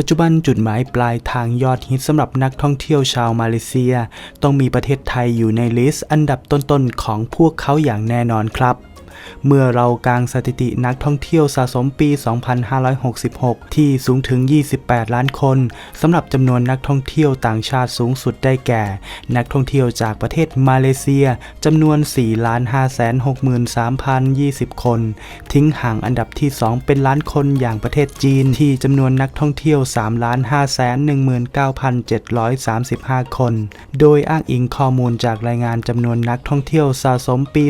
ปัจจุบันจุดหมายปลายทางยอดฮิตสำหรับนักท่องเที่ยวชาวมาเลเซีย ต้องมีประเทศไทยอยู่ในลิสต์อันดับต้นๆของพวกเขาอย่างแน่นอนครับ เมื่อเรากางสถิตินักท่องเที่ยวสะสมปี 2566 ที่สูงถึง 28 ล้านคนสำหรับจำนวนนักท่องเที่ยวต่างชาติสูงสุดได้แก่ นักท่องเที่ยวจากประเทศมาเลเซียจำนวน4,563,020 คน ทิ้งห่างอันดับที่ 2 เป็นล้านคนอย่างประเทศจีนที่จำนวนนักท่องเที่ยว3,519,735 คน โดยอ้างอิงข้อมูลจากรายงานจำนวนนักท่องเที่ยวสะสมปี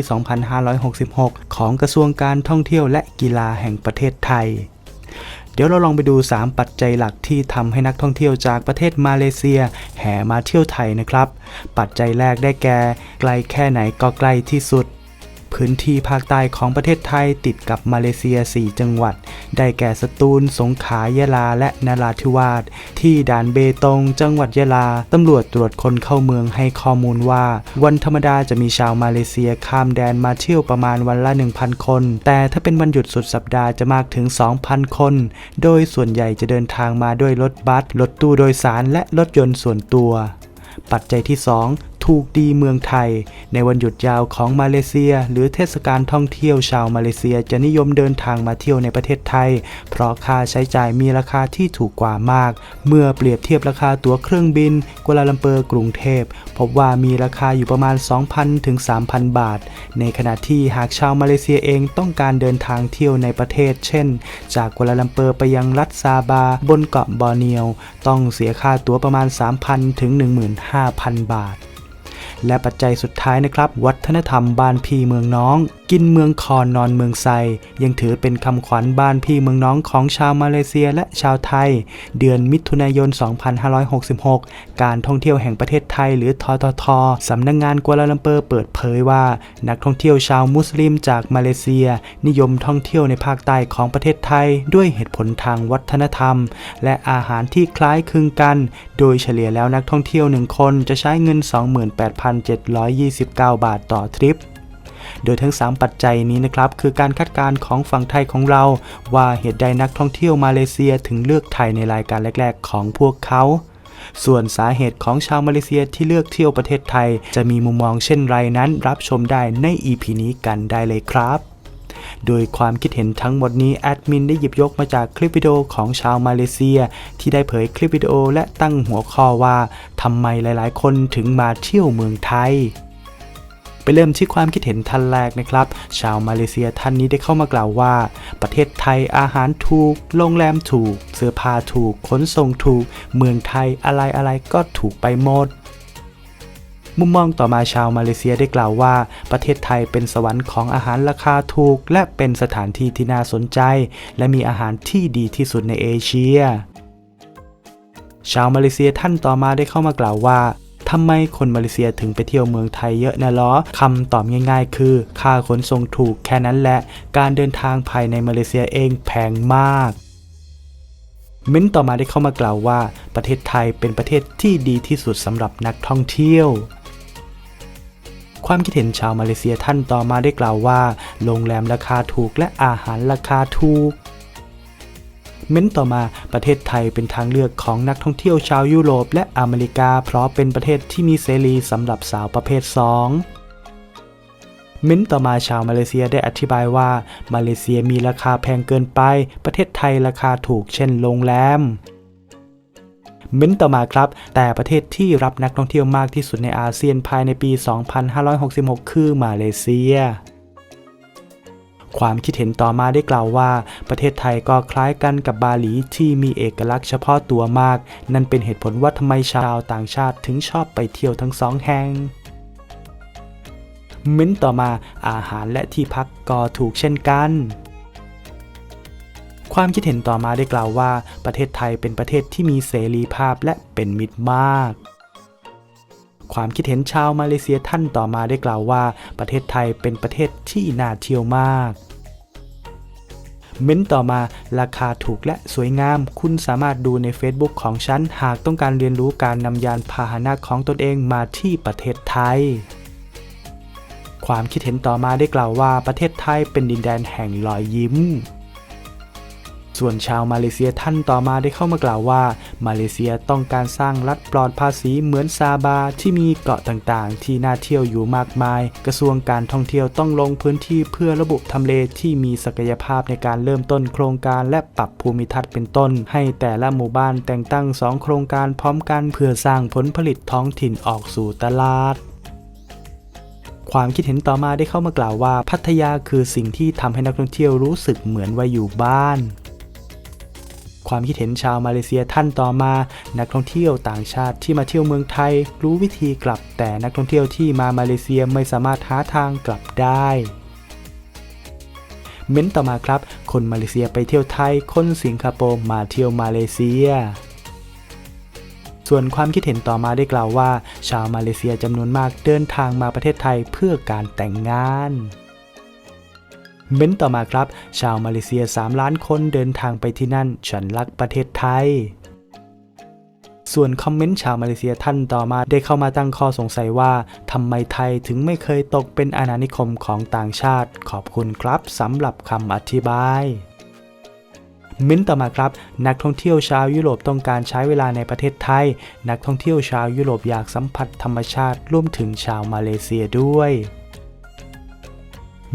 2566ของกระทรวงการท่องเที่ยวและกีฬาแห่งประเทศไทย เดี๋ยวเราลองไปดู 3 ปัจจัยหลักที่ทำให้นักท่องเที่ยวจากประเทศมาเลเซีย แห่มาเที่ยวไทยนะครับ ปัจจัยแรกได้แก่ ไกลแค่ไหนก็ใกล้ที่สุด พื้นที่ภาคใต้ของประเทศไทยติดกับมาเลเซีย 4 จังหวัด ได้แก่สตูล สงขลายะลา และนราธิวาส ที่ด่านเบตง จังหวัดยะลา ตำรวจตรวจคนเข้าเมืองให้ข้อมูลว่า วันธรรมดาจะมีชาวมาเลเซียข้ามแดนมาเที่ยวประมาณวันละ 1,000 คน แต่ถ้าเป็นวันหยุดสุดสัปดาห์จะมากถึง 2,000 คน โดยส่วนใหญ่จะเดินทางมาด้วยรถบัส รถตู้โดยสาร และรถยนต์ส่วนตัวปัจจัยที่ 2 ถูกดีเมืองไทย ในวันหยุดยาวของมาเลเซีย หรือเทศกาลท่องเที่ยวชาวมาเลเซียจะนิยมเดินทางมาเที่ยวในประเทศไทย เพราะค่าใช้จ่ายมีราคาที่ถูกกว่ามาก เมื่อเปรียบเทียบราคาตั๋วเครื่องบินกัวลาลัมเปอร์กรุงเทพ พบว่ามีราคาอยู่ประมาณ 2,000 ถึง 3,000 บาท ในขณะที่หากชาวมาเลเซียเองต้องการเดินทางเที่ยวในประเทศ เช่น จากกัวลาลัมเปอร์ไปยังรัฐซาบาบนเกาะบอร์เนียว ต้องเสียค่าตั๋วประมาณ 3,000 ถึง 15,000 บาท และปัจจัยสุดท้ายนะครับ วัฒนธรรมบ้านพี่เมืองน้อง กินเมืองคอนนอนเมืองไซ ยังถือเป็นคำขวัญบ้านพี่เมืองน้องของชาวมาเลเซียและชาวไทย เดือนมิถุนายน 2566 การท่องเที่ยวแห่งประเทศไทยหรือทททสำนักงงานกัวลาลัมเปอร์เปิดเผยว่า นักท่องเที่ยวชาวมุสลิมจากมาเลเซีย นิยมท่องเที่ยวในภาคใต้ของประเทศไทย ด้วยเหตุผลทางวัฒนธรรม และอาหารที่คล้ายคลึงกัน โดยเฉลี่ยแล้วนักท่องเที่ยวหนึ่งคนจะใช้เงิน 28,729 บาทต่อทริป โดยทั้ง 3 ปัจจัยนี้นะครับคือการคาดการณ์ของฝั่งไทยของเรา ว่าเหตุใดนักท่องเที่ยวมาเลเซียถึงเลือกไทยในรายการแรก ๆ ของพวกเขาส่วนสาเหตุของชาวมาเลเซียที่เลือกเที่ยวประเทศไทย จะมีมุมมองเช่นไรนั้นรับชมได้ใน EP นี้กันได้เลยครับ โดยความคิดเห็นทั้งหมดนี้แอดมินได้หยิบยกมาจากคลิปวิดีโอของชาวมาเลเซีย ที่ได้เผยคลิปวิดีโอและตั้งหัวข้อว่าทำไมหลายๆ คนถึงมาเที่ยวเมืองไทย เริ่มที่ความคิดเห็นท่านแรกนะครับ ชาวมาเลเซียท่านนี้ได้เข้ามากล่าวว่า ประเทศไทยอาหารถูก โรงแรมถูก เสื้อผ้าถูก ขนส่งถูก เมืองไทยอะไรอะไรก็ถูกไปหมดมุมมองต่อมาชาวมาเลเซียได้กล่าวว่า ประเทศไทยเป็นสวรรค์ของอาหารราคาถูก และเป็นสถานที่ที่น่าสนใจ และมีอาหารที่ดีที่สุดในเอเชีย ชาวมาเลเซียท่านต่อมาได้เข้ามากล่าวว่า ทำไมคนมาเลเซียถึงไปเที่ยวเมืองไทยเยอะนะล้อคำตอบง่าย ๆ คือ ค่าขนส่งถูกแค่นั้นแหละ การเดินทางภายในมาเลเซียเองแพงมากเม้นต่อมาได้เข้ามากล่าวว่า ประเทศไทยเป็นประเทศที่ดีที่สุดสำหรับนักท่องเที่ยวความคิดเห็นชาวมาเลเซียท่านต่อมาได้กล่าวว่า โรงแรมราคาถูกและอาหารราคาถูก เม้นต่อมาประเทศไทยเป็นทางเลือกของนักท่องเที่ยวชาวยุโรปและอเมริกา เพราะเป็นประเทศที่มีเสรีสำหรับสาวประเภท2เม้นต่อมาชาวมาเลเซียได้อธิบายว่า มาเลเซียมีราคาแพงเกินไป ประเทศไทยราคาถูกเช่นโรงแรมเม้นต่อมาครับ แต่ประเทศที่รับนักท่องเที่ยวมากที่สุดในอาเซียนภายในปี 2566 คือมาเลเซีย ความคิดเห็นต่อมาได้กล่าวว่า ประเทศไทยก็คล้ายกันกับบาหลีที่มีเอกลักษณ์เฉพาะตัวมาก นั่นเป็นเหตุผลว่าทำไมชาวต่างชาติถึงชอบไปเที่ยวทั้งสองแห่งเม้นต่อมาอาหารและที่พักก็ถูกเช่นกันความคิดเห็นต่อมาได้กล่าวว่า ประเทศไทยเป็นประเทศที่มีเสรีภาพและเป็นมิตรมาก ความคิดเห็นชาวมาเลเซียท่านต่อมาได้กล่าวว่า ประเทศไทยเป็นประเทศที่น่าเที่ยวมาก เม้นต่อมาราคาถูกและสวยงาม คุณสามารถดูใน Facebook ของฉัน หากต้องการเรียนรู้การนำยานพาหนะของตนเองมาที่ประเทศไทย ความคิดเห็นต่อมาได้กล่าวว่าประเทศไทยเป็นดินแดนแห่งรอยยิ้ม ส่วนชาวมาเลเซียท่านต่อมาได้เข้ามากล่าวว่า มาเลเซียต้องการสร้างรัฐปลอดภาษีเหมือนซาบาที่มีเกาะต่างๆ ที่น่าเที่ยวอยู่มากมาย กระทรวงการท่องเที่ยวต้องลงพื้นที่เพื่อระบุทำเลที่มีศักยภาพในการเริ่มต้นโครงการและปรับภูมิทัศน์เป็นต้น ให้แต่ละหมู่บ้านแต่งตั้งสองโครงการพร้อมกันเพื่อสร้างผลผลิตท้องถิ่นออกสู่ตลาดความคิดเห็นต่อมาได้เข้ามากล่าวว่า พัทยาคือสิ่งที่ทำให้นักท่องเที่ยวรู้สึกเหมือนว่าอยู่บ้าน ความคิดเห็นชาวมาเลเซียท่านต่อมา นักท่องเที่ยวต่างชาติที่มาเที่ยวเมืองไทย รู้วิธีกลับ แต่นักท่องเที่ยวที่มามาเลเซียไม่สามารถหาทางกลับได้เม้นต่อมาครับ คนมาเลเซียไปเที่ยวไทย คนสิงคโปร์มาเที่ยวมาเลเซีย ส่วนความคิดเห็นต่อมาได้กล่าวว่า ชาวมาเลเซียจำนวนมากเดินทางมาประเทศไทยเพื่อการแต่งงาน เม้นต่อมาครับ ชาวมาเลเซีย 3 ล้านคนเดินทางไปที่นั่น ฉันรักประเทศไทย ส่วนคอมเมนต์ชาวมาเลเซียท่านต่อมาได้เข้ามาตั้งข้อสงสัยว่าทำไมไทยถึงไม่เคยตกเป็นอาณานิคมของต่างชาติ ขอบคุณครับสำหรับคำอธิบายมิ้นต์ต่อมาครับ นักท่องเที่ยวชาวยุโรปต้องการใช้เวลาในประเทศไทย นักท่องเที่ยวชาวยุโรปอยากสัมผัสธรรมชาติรวมถึงชาวมาเลเซียด้วย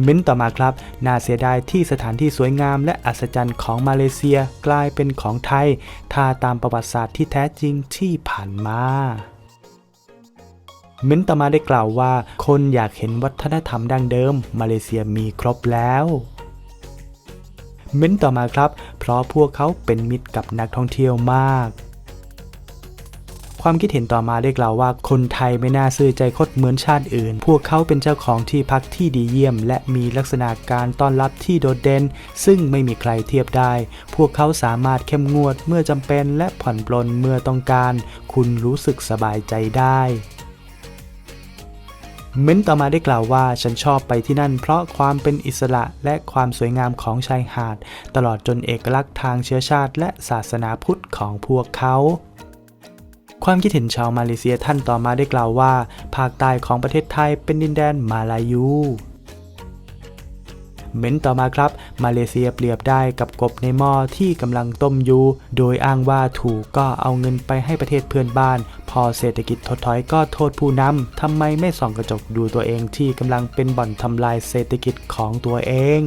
มิ้นต์ต่อมาครับ น่าเสียดายที่สถานที่สวยงามและอัศจรรย์ของมาเลเซียกลายเป็นของไทย ถ้าตามประวัติศาสตร์ที่แท้จริงที่ผ่านมามิ้นต์ต่อมาได้กล่าวว่า คนอยากเห็นวัฒนธรรมดั้งเดิม มาเลเซียมีครบแล้วเม้นต์ต่อมาครับ เพราะพวกเขาเป็นมิตรกับนักท่องเที่ยวมาก ความคิดเห็นต่อมาได้กล่าวว่าคนไทยไม่น่าซื่อใจคดเหมือนชาติอื่น พวกเขาเป็นเจ้าของที่พักที่ดีเยี่ยม และมีลักษณะการต้อนรับที่โดดเด่นซึ่งไม่มีใครเทียบได้ พวกเขาสามารถเข้มงวดเมื่อจำเป็นและผ่อนปลนเมื่อต้องการ คุณรู้สึกสบายใจได้เม้นต่อมาได้กล่าวว่าฉันชอบไปที่นั่นเพราะความเป็นอิสระและความสวยงามของชายหาด ตลอดจนเอกลักษณ์ทางเชื้อชาติและศาสนาพุทธของพวกเขา ความคิดเห็นชาวมาเลเซียท่านต่อมาได้กล่าวว่า ภาคใต้ของประเทศไทยเป็นดินแดนมาลายูเม้นต่อมาครับ มาเลเซียเปรียบได้กับกบในหม้อที่กำลังต้มอยู่ โดยอ้างว่าถูกก็เอาเงินไปให้ประเทศเพื่อนบ้าน พอเศรษฐกิจถดถอยก็โทษผู้นำทำไมไม่ส่องกระจกดูตัวเองที่กำลังเป็นบ่อนทำลายเศรษฐกิจของตัวเอง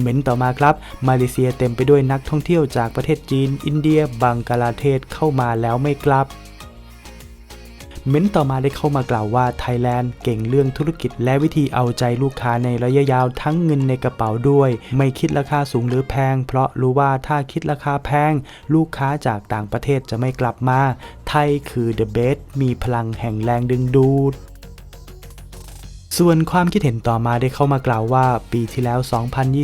เม้นต่อมาครับ มาเลเซียเต็มไปด้วยนักท่องเที่ยวจากประเทศจีน อินเดีย บังกลาเทศเข้ามาแล้วไม่กลับเม้นต่อมาได้เข้ามากล่าวว่าไทยแลนด์เก่งเรื่องธุรกิจและวิธีเอาใจลูกค้าในระยะยาวทั้งเงินในกระเป๋าด้วย ไม่คิดราคาสูงหรือแพง เพราะรู้ว่าถ้าคิดราคาแพง ลูกค้าจากต่างประเทศจะไม่กลับมา ไทยคือ The Best มีพลังแห่งแรงดึงดูด ส่วนความคิดเห็นต่อมาได้เข้ามากล่าวว่า ปีที่แล้ว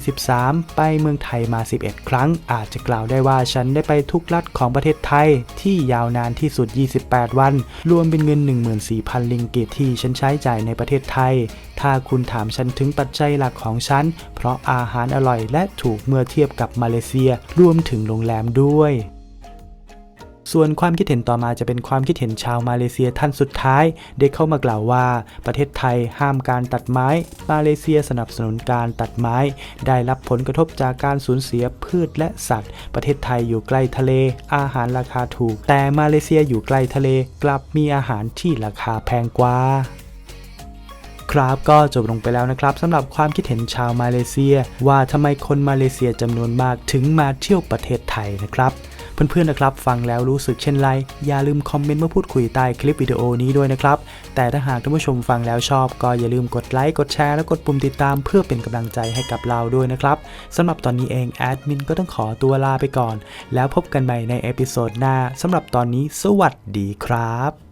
2023 ไปเมืองไทยมา 11 ครั้ง อาจจะกล่าวได้ว่าฉันได้ไปทุกรัฐของประเทศไทย ที่ยาวนานที่สุด 28 วัน รวมเป็นเงิน 14,000 ลิงกิตที่ฉันใช้จ่ายในประเทศไทย ถ้าคุณถามฉันถึงปัจจัยหลักของฉัน เพราะอาหารอร่อยและถูกเมื่อเทียบกับมาเลเซีย รวมถึงโรงแรมด้วย ส่วนความคิดเห็นต่อมาจะเป็นความคิดเห็นชาวมาเลเซียท่านสุดท้ายได้เข้ามากล่าวว่า ประเทศไทยห้ามการตัดไม้ มาเลเซียสนับสนุนการตัดไม้ ได้รับผลกระทบจากการสูญเสียพืชและสัตว์ ประเทศไทยอยู่ใกล้ทะเล อาหารราคาถูก แต่มาเลเซียอยู่ใกล้ทะเล กลับมีอาหารที่ราคาแพงกว่าครับก็จบลงไปแล้วนะครับสำหรับความคิดเห็นชาวมาเลเซีย ว่าทำไมคนมาเลเซียจำนวนมากถึงมาเที่ยวประเทศไทยนะครับ เพื่อนๆนะครับฟังแล้วรู้สึกเช่นไร อย่าลืมคอมเมนต์มาพูดคุยใต้คลิปวิดีโอนี้ด้วยนะครับ แต่ถ้าหากท่านผู้ชมฟังแล้วชอบ ก็อย่าลืมกดไลค์กดแชร์และกดปุ่มติดตามเพื่อเป็นกำลังใจให้กับเราด้วยนะครับสำหรับตอนนี้เองแอดมินก็ต้องขอตัวลาไปก่อน แล้วพบกันใหม่ในเอพิโซดหน้าสำหรับตอนนี้สวัสดีครับ